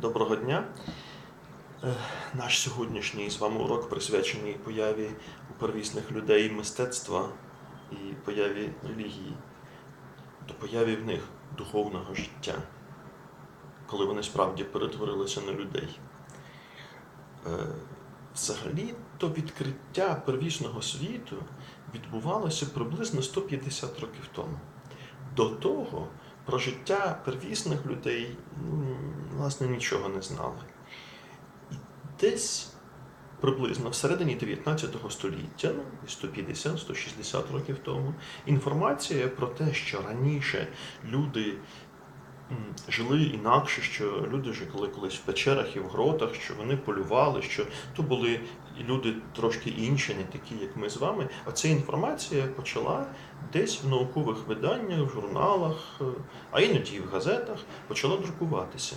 Доброго дня. Е, Наш сьогоднішній з вами урок присвячений появі у первісних людей мистецтва і появі релігії, до появі в них духовного життя, коли вони справді перетворилися на людей. Е, Взагалі, то відкриття первісного світу відбувалося приблизно 150 років тому. До того про життя первісних людей ну, власне нічого не знали. І десь приблизно всередині 19 століття, ну, 150-160 років тому, інформація про те, що раніше люди жили інакше, що люди жили колись в печерах і в гротах, що вони полювали, що то були люди трошки інші, не такі, як ми з вами. Оця інформація почала десь в наукових виданнях, в журналах, е, а іноді і в газетах почала друкуватися.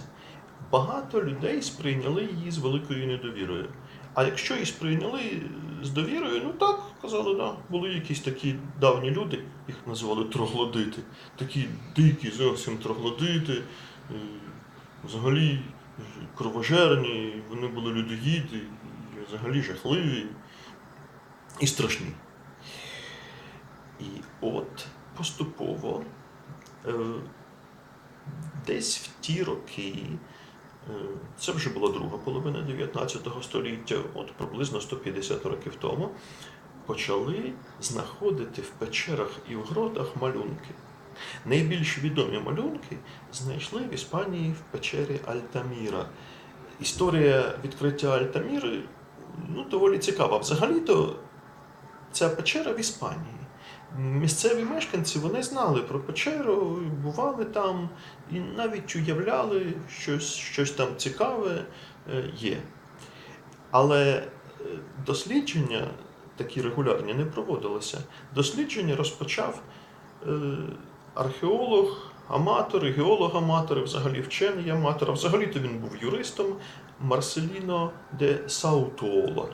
Багато людей сприйняли її з великою недовірою. А якщо і сприйняли з довірою, ну так, казали, да, були якісь такі давні люди, їх називали троглодити, такі дикі зовсім троглодити, е, взагалі кровожерні, вони були людоїди, взагалі жахливі і страшні. І от поступово, е, десь в ті роки, це вже була друга половина 19 століття, от приблизно 150 років тому, почали знаходити в печерах і в гротах малюнки. Найбільш відомі малюнки знайшли в Іспанії в печері Альтаміра. Історія відкриття Альтаміри ну, доволі цікава. Взагалі-то ця печера в Іспанії. Місцеві мешканці вони знали про печеру, бували там і навіть уявляли, щось, щось там цікаве е, є. Але е, дослідження такі регулярні не проводилися. Дослідження розпочав е, археолог, аматор, геолог-аматор, взагалі вчений аматор. А Взагалі-то він був юристом Марселіно де Саутуола.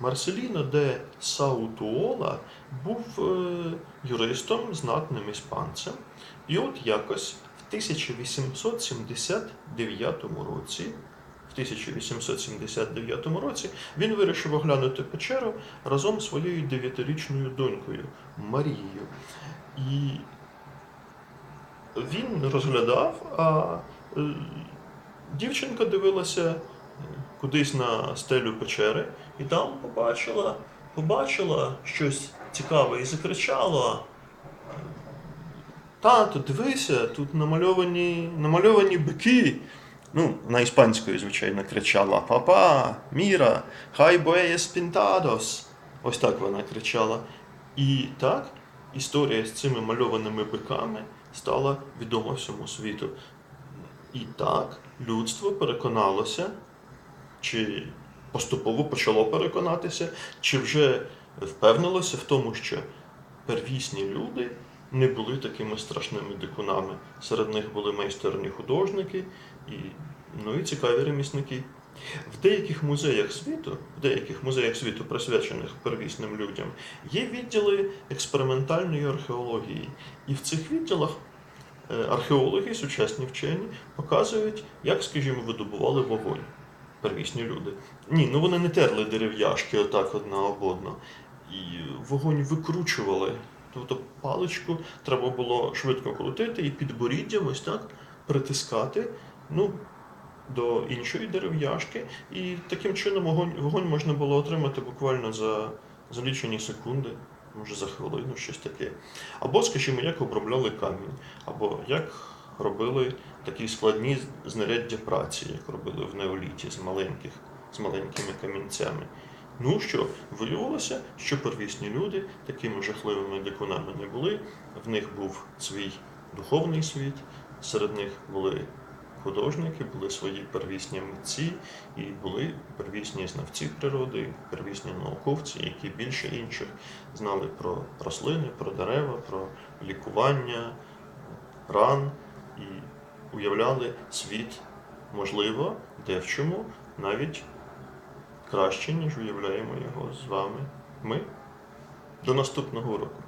Марселіно де Саутуола був е, юристом, знатним іспанцем. І от якось в 1879 році, в 1879 році він вирішив оглянути печеру разом з своєю дев'ятирічною донькою Марією. І він розглядав, а е, дівчинка дивилася кудись на стелю печери і там побачила, побачила щось цікаве і закричала. Тато, дивися, тут намальовані, намальовані бики. Ну, на іспанською, звичайно, кричала Папа, Міра, хай боєс пінтадос. Ось так вона кричала. І так, історія з цими мальованими биками стала відома всьому світу. І так, людство переконалося, чи поступово почало переконатися, чи вже впевнилося в тому, що первісні люди не були такими страшними дикунами. Серед них були майстерні художники і, ну, і цікаві ремісники. В деяких музеях світу, в деяких музеях світу, присвячених первісним людям, є відділи експериментальної археології. І в цих відділах е, археологи, сучасні вчені, показують, як, скажімо, видобували вогонь первісні люди. Ні, ну вони не терли дерев'яшки отак одна об одну. І вогонь викручували. Тобто паличку треба було швидко крутити і підборіддям ось так притискати ну, до іншої дерев'яшки. І таким чином вогонь, вогонь можна було отримати буквально за, за лічені секунди, може за хвилину, щось таке. Або, скажімо, як обробляли камінь, або як робили такі складні знаряддя праці, як робили в неоліті з маленьких, з маленькими камінцями. Ну що, виявилося, що первісні люди такими жахливими дикунами не були. В них був свій духовний світ, серед них були художники, були свої первісні митці, і були первісні знавці природи, первісні науковці, які більше інших знали про рослини, про дерева, про лікування ран і уявляли світ, можливо, де в чому навіть краще, ніж уявляємо його з вами. Ми. До наступного уроку.